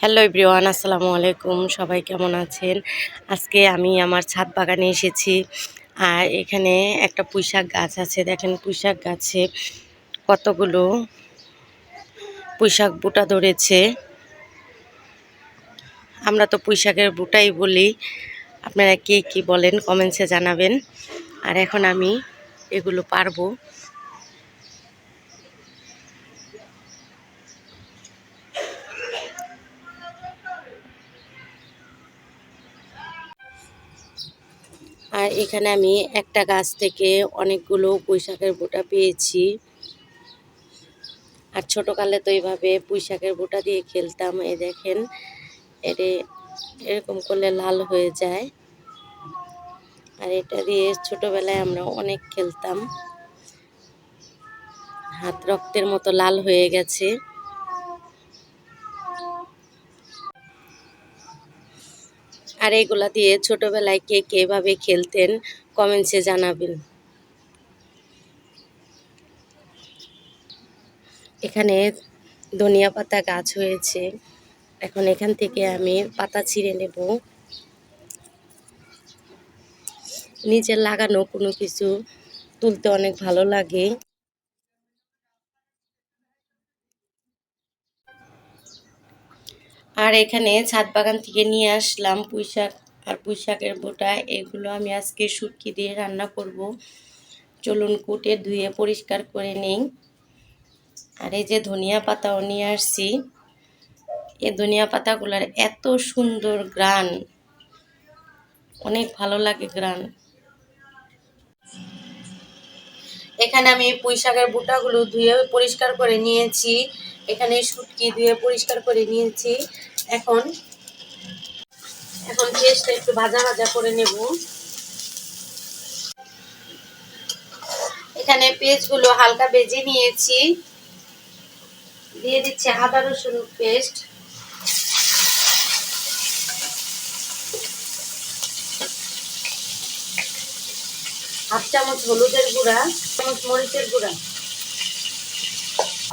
Hello everyone, আসসালামু আলাইকুম। সবাই কেমন আছেন? আজকে আমি আমার ছাদ বাগানে এসেছি। আর এখানে একটা পুঁইশাক গাছ আছে। দেখেন পুঁইশাক গাছে কতগুলো পুঁইশাক বুটা ধরেছে। আমরা তো পুঁইশাকের বুটাই বলি। আপনারা কে কী বলেন কমেন্টসে জানাবেন। আর এখন আমি এগুলো পারব। আর এখানে আমি একটা গাছ থেকে অনেকগুলো পুঁইশাকের বোটা পেয়েছি। আর ছোটোকালে তো এইভাবে পুঁইশাকের বোটা দিয়ে খেলতাম এ দেখেন, এরে, এরকম করলে লাল হয়ে যায়। আর এটা দিয়ে ছোটোবেলায় আমরা অনেক খেলতাম। হাত রক্তের মতো লাল হয়ে গেছে। আর এগুলা দিয়ে ছোটবেলায় কে কে ভাবে খেলতেন কমেন্টসে জানাবেন। এখানে ধনিয়া পাতা গাছ হয়েছে। এখন এখান থেকে আমি পাতা ছিঁড়ে নেব। নিজের লাগানো কোনো কিছু তুলতে অনেক ভালো লাগে। আর এখানে ছাদ বাগান থেকে নিয়ে আসলাম পুঁইশাক আর পুঁইশাকের বোটা। এগুলো আমি আজকে শুটকি দিয়ে রান্না করব। চলুন কুটে ধুয়ে পরিষ্কার করে নেই। আর এই যে ধনিয়া পাতাও নিয়ে আসছি। এই ধনিয়া পাতাগুলোর এত সুন্দর গ্রান। অনেক ভালো লাগে গ্রান। এখানে আমি পুঁই শাকের বুটাগুলো ধুয়ে পরিষ্কার করে নিয়েছি। এখানে শুটকি ধুয়ে পরিষ্কার করে নিয়েছি। এখন এখন পেস্টটা একটু ভাজা ভাজা করে নেব। এখানে পেস্টগুলো হালকা ভেজে নিয়েছি। দিয়ে দিচ্ছি আদা রসুন পেস্ট। হাফ চামচ হলুদের গুঁড়া চামচ মরিচের গুঁড়া।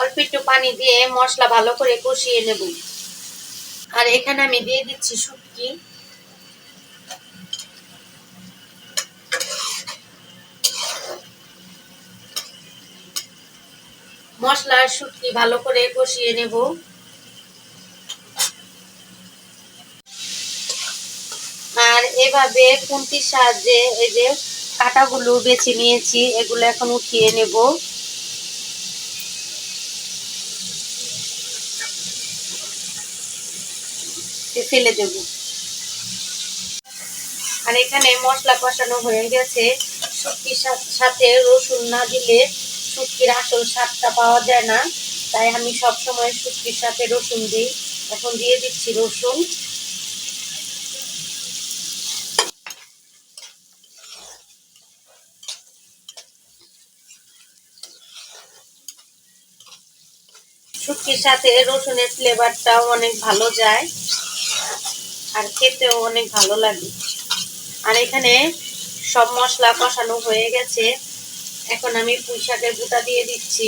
অল্প একটু পানি দিয়ে মশলা ভালো করে কষিয়ে নেব। আর এখানে আমি দিয়ে দিচ্ছি শুটকি। মশলার শুটকি ভালো করে কষিয়ে নেব। আর এভাবে খুন্তির সাহায্যে এই যে কাটাগুলো বেছে নিয়েছি, এগুলো এখন উঠিয়ে নেব। ফেলে দেব। আর এখানে মশলা কষানো হয়ে গেছে। শুটকির সাথে রসুন না দিলে শুটকির আসল স্বাদটা পাওয়া যায় না। তাই আমি সব সময় শুটকির সাথে রসুন দিই। এখন দিয়ে দিচ্ছি রসুন। শুটকির সাথে রসুনের ফ্লেভারটাও অনেক ভালো যায়। আর খেতেও অনেক ভালো লাগে। আর এখানে সব মশলা কষানো হয়ে গেছে। এখন আমি পুঁই শাকের বুটা দিয়ে দিচ্ছি।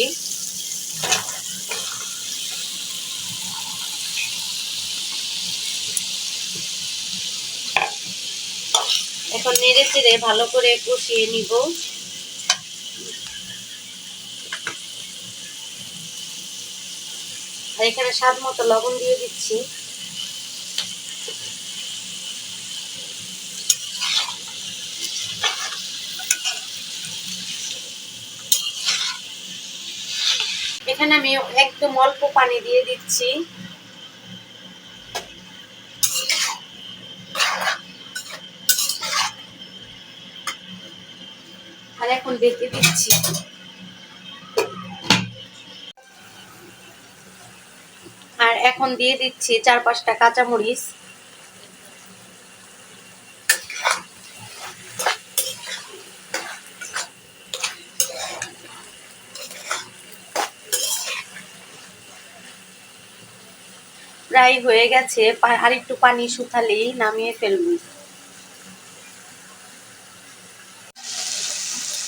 এখন নেড়ে চেড়ে ভালো করে কষিয়ে নিব। আর এখানে স্বাদ মতো লবণ দিয়ে দিচ্ছি। এখানে আমি একদম অল্প পানি দিয়ে দিচ্ছি। আর এখন ডেকে দিচ্ছি। আর এখন দিয়ে দিচ্ছি চার পাঁচটা কাঁচামরিচ। প্রায় হয়ে গেছে আর একটু পানি শুকালেই নামিয়ে ফেলব।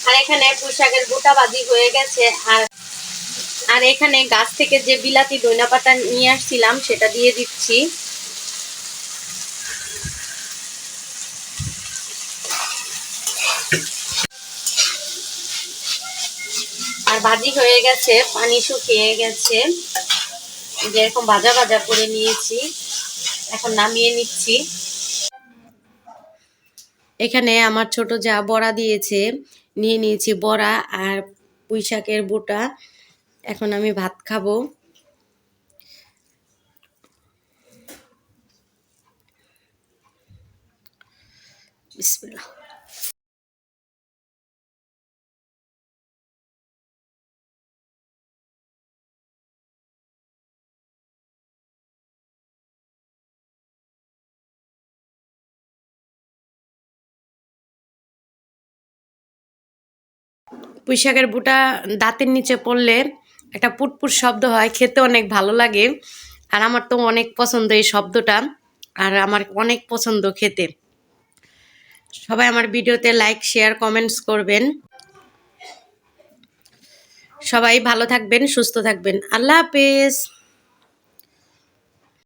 আর এখানে পোশাকের গোটা বাজি হয়ে গেছে, আর আর এখানে গাছ থেকে যে বিলাতি দইনা পাতা নিয়ে আসছিলাম, সেটা দিয়ে দিচ্ছি। আর ভাজি হয়ে গেছে, পানি শুকিয়ে গেছে। যেরকম ভাজা ভাজা করে নিয়েছি। এখন নামিয়ে নিচ্ছি। এখানে আমার ছোট যা বড়া দিয়েছে, নিয়ে নিয়েছি বড়া আর পুঁই শাকের বোটা। এখন আমি ভাত খাব। বিসমিল্লাহ। পুঁইশাকের বুটা দাঁতের নিচে পড়লে একটা পুটপুট শব্দ হয়, খেতে অনেক ভালো লাগে। আর আমার তো অনেক পছন্দ এই শব্দটা, আর আমার অনেক পছন্দ খেতে। সবাই আমার ভিডিওতে লাইক শেয়ার কমেন্টস করবেন। সবাই ভালো থাকবেন, সুস্থ থাকবেন। আল্লাহ হাফেজ।